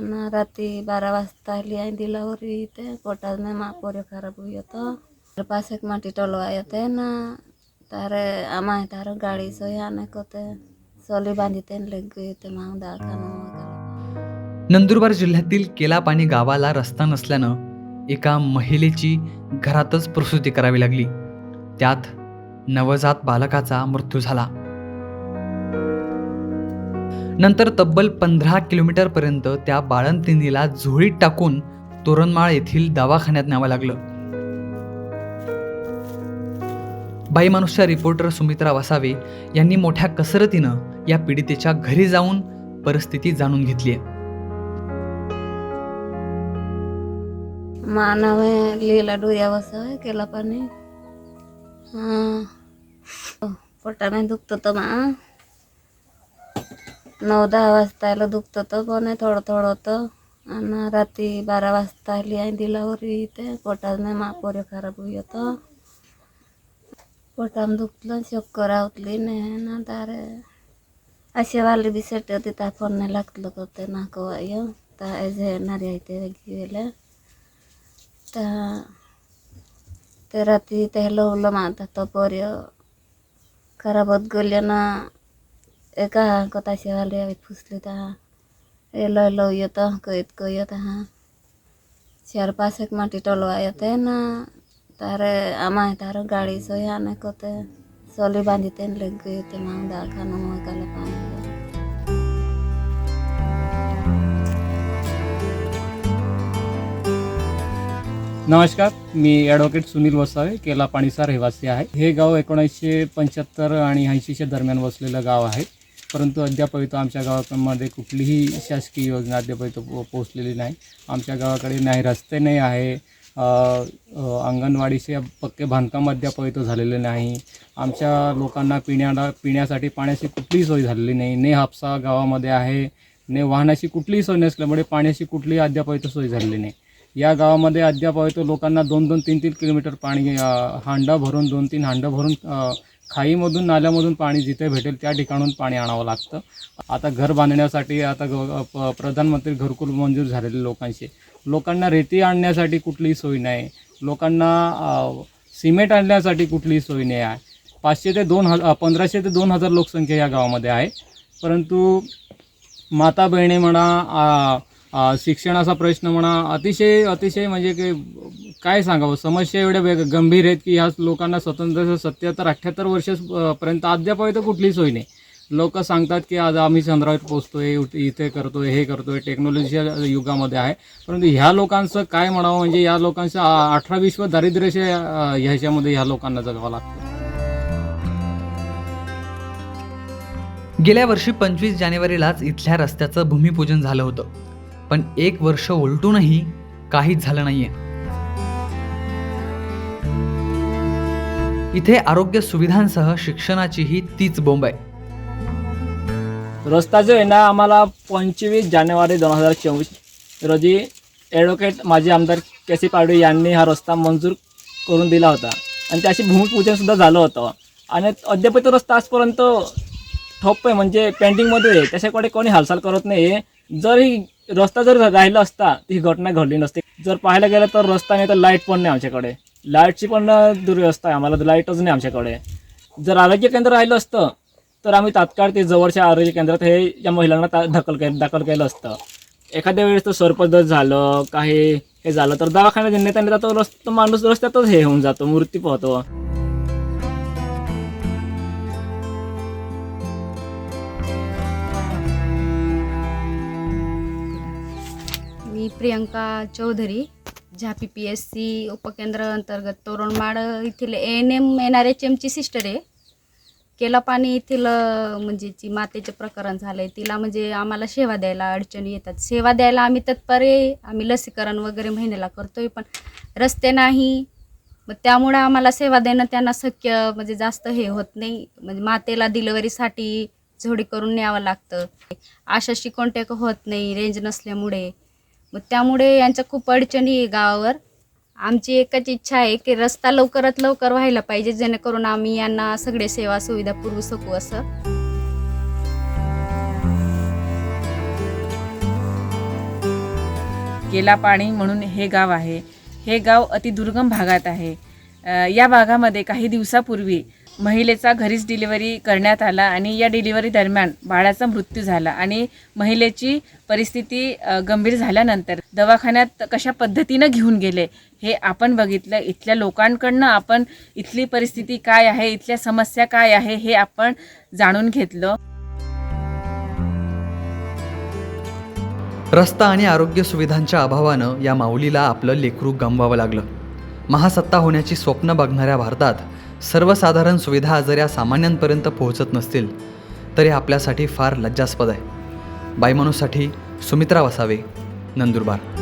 आणि रात्री बारा वाजता आली आणि दिलावरी ते पोटात में माँ पोरे खराब हुई तो फिर पास एक माटी टलवाए थे ना तारे आमा तारे गाड़ी से आने को सोली बांधी ते लग गई ते माँ दवाखाना नंदुरबार जिल्ह्यातील केलापाणी गावाला रस्ता नसल्यानं एका महिलेची घरातच प्रसूती करावी लागली त्यात नवजात बालकाचा मृत्यू झाला नंतर तब्बल पंधरा किलोमीटरपर्यंत त्या बाळंतिनीला झोळीत टाकून तोरणमाळ येथील दवाखान्यात न्यावं लागलं. बाई माणूसच्या रिपोर्टर सुमित्रा वसावे यांनी मोठ्या कसरतीनं या पीडितेच्या घरी जाऊन परिस्थिती जाणून घेतली मानव लिहिला डोया बसा केला पाणी पोटाने दुखतं तर मा. नऊ दहा वाजता आलं दुखतं तर पण आहे थोडं थोडं होतं आणि रात्री बारा वाजता आली आणि दिलावरी ते पोटात में मा पोरे खराब हुई होतं. पोटाम दुखलं चक्कर आवतली नाही ना तारे असे वाले बी सेट तिथं फोन नाही लागलं करते नाको आय तर ऐसे नारी आहे ते गेले तर ते रात्री ते लवलं माता तो पर्य खराब होत गेले ना एका कताशे वाले फुसले तर ए लय लव येतं कयत कयत हा चार पाच एक माटी टलवा येते ना तारे आमा तारे गाडी सोय आने कोते सोली बांधी ते लग गई ते माँ दवाखाना में काले नमस्कार मी ॲडव्होकेट सुनील वसावे केला पाणीचा रहिवासी आहे. हे गाव एकोणीसशे पंच्याहत्तर आणि ऐंशीच्या दरम्यान वसलेलं गाव आहे. परंतु अद्यापर्यंत आमच्या गावामध्ये कुठलीही शासकीय योजना अद्यापर्यंत पो पोचलेली नाही. आमच्या गावाकडे नाही रस्ते नाही आहे. अंगणवाडीचे पक्के बांधकाम अद्यापर्यंत झालेले नाही. आमच्या लोकांना पिण्याला पिण्यासाठी पाण्याची कुठलीही सोय झालेली नाही. ने हापसा गावामध्ये आहे ने वाहनाची कुठलीही सोय नसल्यामुळे पाण्याची कुठलीही अद्यापर्यंत सोय झालेली नाही. या गावामध्ये अद्यापर्यंत लोकांना दोन दोन तीन तीन किलोमीटर पाणी हांडं हांडा भरून दोन तीन हांडं भरून खाईमधून नाल्यामधून पाणी जिथे भेटेल त्या ठिकाणून पाणी आणावं लागतं. आता घर बांधण्यासाठी आता ग प- प्रधानमंत्री घरकुल मंजूर झालेले लोकांचे. लोकांना रेती आणण्यासाठी कुठलीही सोय नाही. लोकांना सिमेंट आणण्यासाठी कुठलीही सोय नाही आहे. पाचशे ते दोन हजार पंधराशे ते दोन हजार लोकसंख्या या गावामध्ये आहे. परंतु माता बहिणी म्हणा शिक्षणाचा प्रश्न म्हणा अतिशय अतिशय म्हणजे की काय सांगावं? समस्या एवढ्या वेग गंभीर आहेत की ह्या लोकांना स्वतंत्र सत्याहत्तर अठ्ठ्याहत्तर वर्ष पर्यंत तर कुठली सोय नाही. लोक सांगतात की आज आम्ही चंद्रावर पोचतोय इथे करतोय हे करतोय टेक्नॉलॉजीच्या युगामध्ये आहे. परंतु ह्या लोकांचं काय म्हणावं? म्हणजे या लोकांचं अठरा विश्व दारिद्र्याच्या ह्याच्यामध्ये ह्या लोकांना जगावं लागतं. गेल्या वर्षी पंचवीस जानेवारीलाच इथल्या रस्त्याचं भूमिपूजन झालं होतं. पण एक वर्ष उलटूनही काहीच झालं नाही आहे इथे आरोग्य सुविधांसह शिक्षणाचीही तीच बोंब आहे. रस्ता जो आहे ना आम्हाला पंचवीस जानेवारी दोन हजार चोवीस रोजी ॲडव्होकेट माजी आमदार केसी पाडवी यांनी हा रस्ता मंजूर करून दिला होता. आणि त्याशी भूमिपूजनसुद्धा झालं होतं. आणि अद्याप तो रस्ता आजपर्यंत ठप्प आहे म्हणजे पेंटिंगमध्ये आहे. त्याच्याकडे कोणी हालचाल करत नाही आहे जर ही रस्ता जर राहिला असता ही घटना घडली नसती. जर पाहायला गेलं तर रस्ता नाही तर लाइट पण नाही आमच्याकडे. लाईटची पण दुर्व्यवस्था आहे. आम्हाला लाईटच नाही आमच्याकडे. जर आरोग्य केंद्र राहिलं असतं तर आम्ही तात्काळ ते जवळच्या आरोग्य केंद्रात हे या महिलांना दखल दाखल के दाखल केलं असतं. एखाद्या वेळेस तर सर्पद झालं काही हे झालं तर दवाखान्यात नेता नेता तो रस्त माणूस रस्त्यातच हे होऊन जातो मृत्यू पाहतो मी प्रियंका चौधरी. झा पी पी एस सी उपकेंद्र अंतर्गत तोरणमाळ येथील N M N R H एमची sister आहे. केलापाणी येथील म्हणजे जी मातेचे प्रकरण झालं आहे तिला म्हणजे आम्हाला सेवा द्यायला अडचणी येतात. सेवा द्यायला आम्ही तत्पर आहे. आम्ही लसीकरण वगैरे महिन्याला करतोय पण रस्ते नाही. मग त्यामुळं आम्हाला सेवा देणं त्यांना शक्य म्हणजे जास्त हे होत नाही. म्हणजे मातेला डिलिव्हरीसाठी झोडी करून न्यावं लागतं. आशाशी कॉन्टॅक्ट होत नाही रेंज नसल्यामुळे. मग त्यामुळे यांच्या खूप अडचणी आहे गावावर. आमची एकच इच्छा आहे की रस्ता लवकरात लवकर व्हायला पाहिजे जेणेकरून आम्ही यांना सगळे सेवा सुविधा पुरवू शकू असं. केलापाणी म्हणून हे गाव आहे. हे गाव अतिदुर्गम भागात आहे. या भागामध्ये काही दिवसापूर्वी महिलेचा घरीच डिलिव्हरी करण्यात आला आणि या डिलिव्हरी दरम्यान बाळाचा मृत्यू झाला आणि महिलेची परिस्थिती गंभीर झाल्यानंतर दवाखान्यात कशा पद्धतीनं घेऊन गेले हे आपण बघितलं. इथल्या लोकांकडनं आपण इथली परिस्थिती काय आहे इथल्या समस्या काय आहे हे आपण जाणून घेतलं. रस्ता आणि आरोग्य सुविधांच्या अभावानं या माऊलीला आपलं लेकरू गमवावं लागलं. महासत्ता होण्याची स्वप्न बघणाऱ्या भारतात सर्वसाधारण सुविधा जर या सामान्यांपर्यंत पोहोचत नसतील तरी आपल्यासाठी फार लज्जास्पद आहे. बायमानूसाठी सुमित्रा वसावे नंदुरबार.